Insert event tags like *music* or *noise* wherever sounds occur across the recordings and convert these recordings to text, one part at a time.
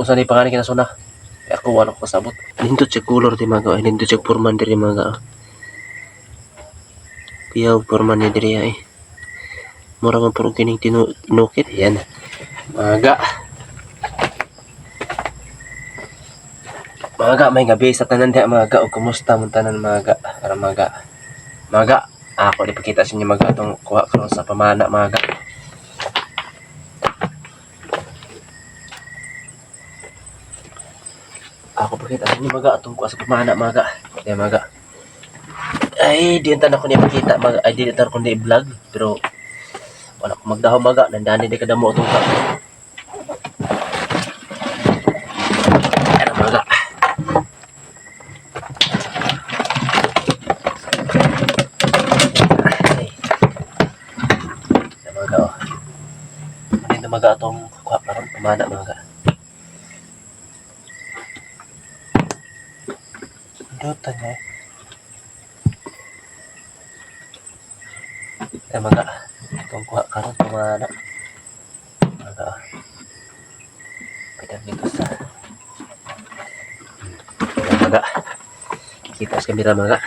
usa ni pangalan kinasuna. Kaya ako wala ko kasabot. Nindot siya color di mga ay nindot siya diri mga. Piyaw porman niya diri ay. Mura man puro kining tinu tinukit. Yan. Mga Mga may gabi sa tanan diha mga o kumusta mo tanan mga para mga mga ako di pakita sa inyo mga tong kuha ko sa pamana mga ako inyo mga atong kuha sa pamana mga kaya mga ay di antan ako niya pakita mga ay di antan ko ni vlog pero wala ko magdaho mga nandani di kada mo itong ka ano mga Ay. Yan mga oh. Na mga atong kuha karon pamana mga Yan mga atong kuha karon pamana. Mga oh. Pwede dito sa Yan mga kita kamera mga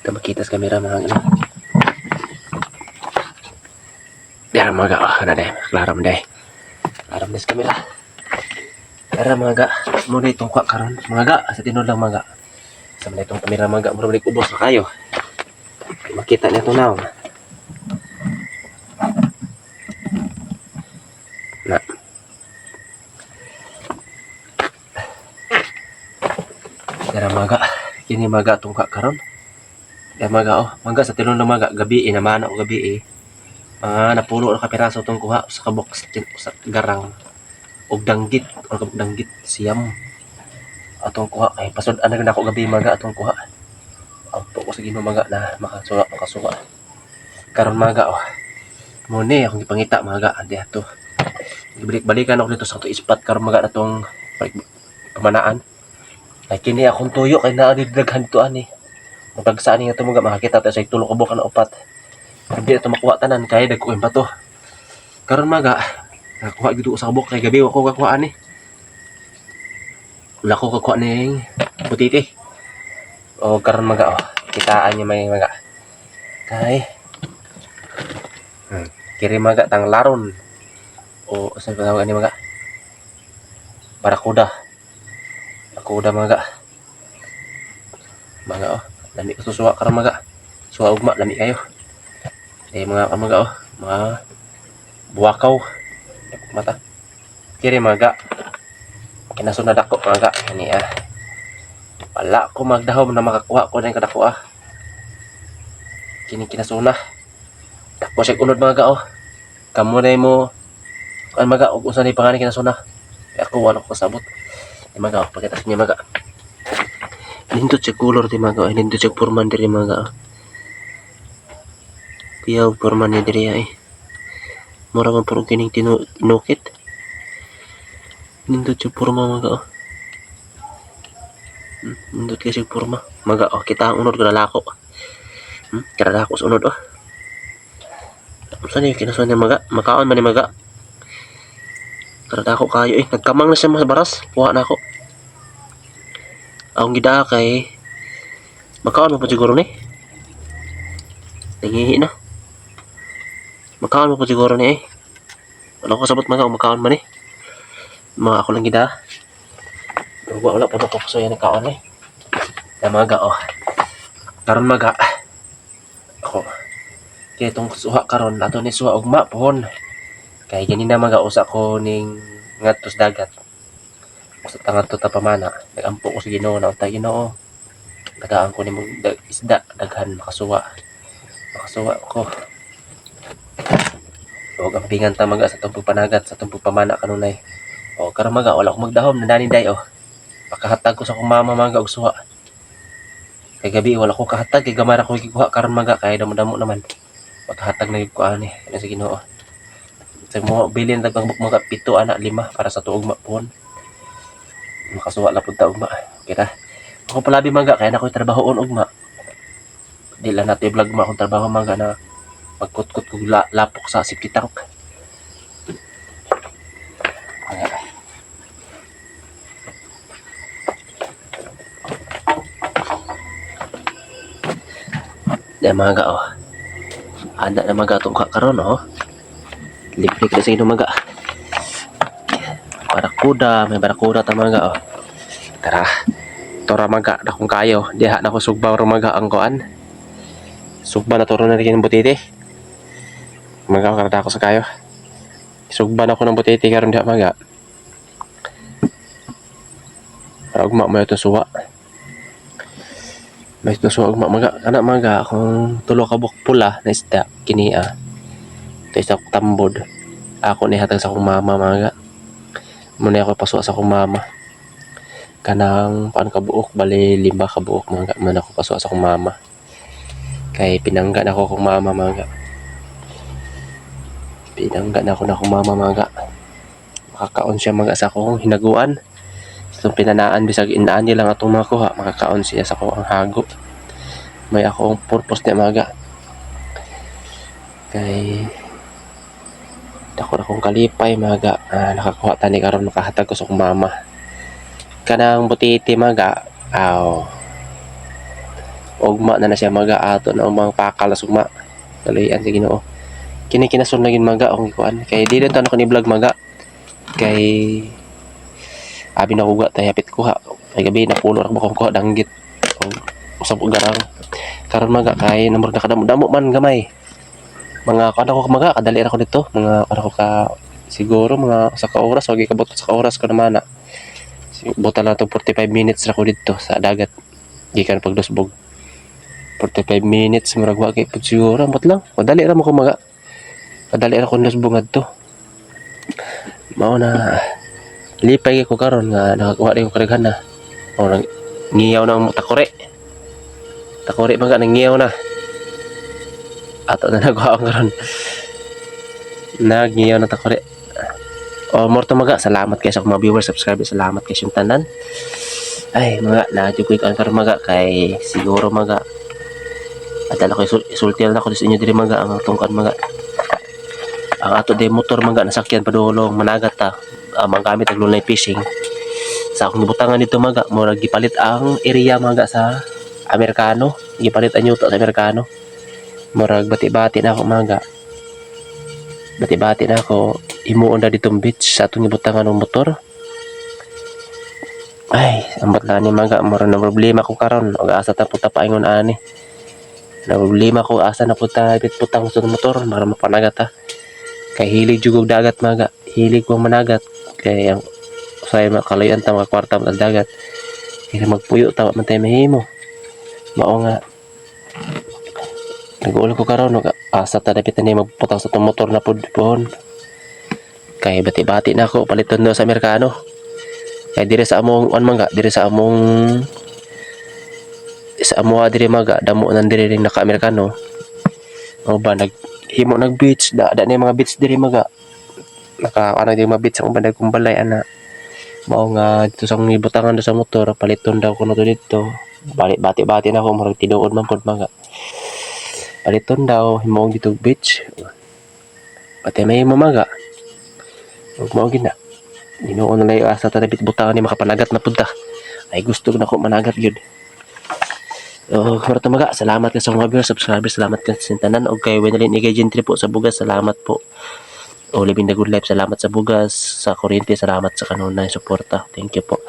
kita makita sa kamera mga ano Yan mga oh, ano deh, klaram deh. Klaram deh sa kamera. Tara mga muna itong kwa karon mga sa tinod lang mga sa mga itong kamera mga balik ubos na kayo. Makita niya ito na. Na. Tara mga kini mga itong kwa karon. Yan mga oh, mga sa tinod lang mga gabi inaman ako gabi eh. Mga napulo na kapiraso itong kuha sa kabok sa, garang og danggit kabog danggit siyam atong kuha ay pasod ana na ako gabi maga atong kuha sa Ginoo maga na makasuwa makasuwa karon maga oh. Mo ni akong gipangita maga andi ato. Balik-balikan ako dito sa ato ispat karon maga natong balik- pamanaan. Ay kini akong tuyo kay naa did daghan to ani mapagsaan nga to mga makakita ta sa tulo ka bukan upat. Hindi ito makuha tanan kaya dagkuin pa to. Karon maga Nakuha gitu sa kabuk kay gabi ako kakuha ni. Wala ko kakuha ning butiti. O karon maga oh. Kitaan niya may maga. Kay hmm. kiri maga tang laron. O sa tawag ni maga? Barakuda. Barakuda maga. Maga oh. Lami ko susuwa karon maga. Suwa ugma lami kayo. Eh mga maga oh. Mga buwakaw mata kiri maga kinasunod ako maga ani ah wala ko magdahom na makakuha ko ng kadako ah kini kinasuna. Dako siya unod mga oh kamo na mo kan maga og usa ni pangalan kinasuna. Ako wala ko kasabot di maga oh pagkita niya maga nindot siya color di maga oh nindot siya porman diri maga oh piyaw porman niya diri ay mura man puro kining tinu tinukit nindot siya purma maga oh Hmm, nindot kasi purma. Maga oh kita ang unod ko lalako hmm? kada lako sa unod oh. Saan yung kinasuan niya maga. Makaon man ni maga. Kada ako kayo eh. Nagkamang na siya mas baras. Puha na ako. Akong gida kay makaon mo pa siguro ni. Nangihi na. Makaon mo po siguro ni eh. Wala ko sabot mga umakaon man eh. Mga ako lang gida. Pero wala pa ba ko so yan nagkaon eh. Na maga oh. Karon maga. Ako. Kaya itong suha karon ato ni suha ugma pohon. Kaya ganin na maga usa ko ning ngadtos dagat. Usa tangan to ta pamana. Nagampo ko sa Ginoo na untay Ginoo. Tagaan ko ni mong dag- isda daghan makasuwa. Makasuwa ko. O gampingan ta maga sa tumpong panagat sa tumpong pamana kanunay. O karon maga wala ko magdahom nandani day oh. Pakahatag ko sa akong mama maga og. Kay gabi wala ko kahatag kay gamara ko gikuha karon maga kay damo-damo naman. Pagkahatag na ko ani ano sa Ginoo. Sa mo bilin dagang mga pito ana lima para sa tuog mapon. Makasuwa la pud ta ugma. Kita. Ako palabi maga kay na ko trabahoon ugma. Di lang nato i-vlog ma akong trabaho maga na pagkutkot ko la, lapok sa safety Dahil mga oh. Anda na mga itong kakaroon oh. Libre ka sa inyo mga. Barakuda, may barakuda ta mga oh. Tara. Tora mga na kung kayo. Diha na ko sugbaw mga ang kuan. Sugba na turo na rin yung butiti. Mga karata ako sa kayo. Sugba na ko ng butiti karon diha mga. Ugma mo itong suwa. May itong suwa ugma mga. Anak mga kung tulo ka buk pula na isda. Kinia. Ito isa kong tambod. Ako ni hatag sa akong mama mga. Muna ako pasuwa sa akong mama. Kanang paan ka buok. Bali lima ka buok mga. Muna ako pasuwa sa akong mama. Kay pinangga na ako akong mama mga. Pinangga na ako na akong mama mga. Makakaon siya mga sa akong hinaguan. Itong pinanaan bisag inaan niya lang atong mga kuha. Makakaon siya sa akong hago. May akong purpose niya mga. Kay Dako na kong kalipay mga ah, nakakuha tani karon makahatag ko sa akong mama. Kanang butiti mga aw. Ugma na na siya mga ato na umang pakal na sugma. Kaluyan sa Ginoo. Kini kinasun lagi mga ang ikuan kay di rin to ako ni vlog mga kay abi na kuga tay hapit kuha. Kay gabi na pulo ra ko kuha danggit. Usab og garang. Karon mga kay namor nakadamo-damo man gamay. Mga kada ko mga kadali ra ko dito. Mga kada ko ka siguro mga sa ka oras wagi kabot sa ka oras ko naman na buta to 45 minutes ra ko dito sa dagat. Gikan pagdusbog. 45 minutes murag wa kay pud siguro ambot lang. Madali ra mo ko mga madali ra ko dusbog adto mao na lipay ko karon nga nakakuha rin ko kadaghan na. O nang ngiyaw na ang takore. Takore mga nang ngiyaw na. Ato na *laughs* nagawa ko karon. Nagngiyaw na takore. O more maga salamat kayo sa mga viewers subscribers salamat kayo yung tanan. Ay mga nadyo ko ikan karon maga kay siguro maga. At ala ko isul- isulti na ako sa inyo diri maga ang tungkan maga. Ang ato de motor maga nasakyan padulong managat ta uh, magamit ang lunay fishing. Sa akong gibutangan dito maga murag gipalit ang area maga sa Amerikano. Gipalit ang yuta sa Amerikano. Murag bati-bati na ako maga. Bati-bati na ako imuon na ditong beach sa atong gibutangan ng motor. Ay ambat na ni maga murag na problema ko karon. Og asa ta puta paingon ani. Na problema ko asa na puta bit putang sa motor para mapanagat ta. Kay hilig jugog dagat maga hilig ko managat kay ang say makalayan ta mga kwarta sa dagat. Kaya magpuyo ta man tayo mahimo. Mao nga nag-ulo ko karon no asa ta dapat ni magputang sa tong motor na pud pohon kay bati-bati na ako paliton do sa Amerikano. Kay dire sa among on mangga dire sa among sa amuha dire maga damo nan dire ring naka-Amerikano. O ba nag himo nag beach da da ni mga beach dire maga naka ano di mga beach ang bandag kong balay ana. Mao nga dito sa akong ibutangan do sa motor paliton daw ko na to dito. Balik bati-bati na ako murag tinuod man pud mga. Paliton daw himo dito beach pati may mamaga ug mao gina. Ginoo na lay asa ta nabit butangan ni makapanagat na punta. Ay gusto ko na ko managat gyud Oh, uh, maga, salamat ka sa mga viewers, subscribers, salamat ka sa tanan og kay Wenalin Igay Gentry po sa bugas, salamat po. O Living the Good Life, salamat sa bugas, sa kuryente, salamat sa kanunay suporta. Thank you po.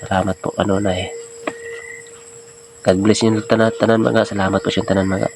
Salamat po kanunay. God bless you tanan tanan mga, salamat po sa tanan mga.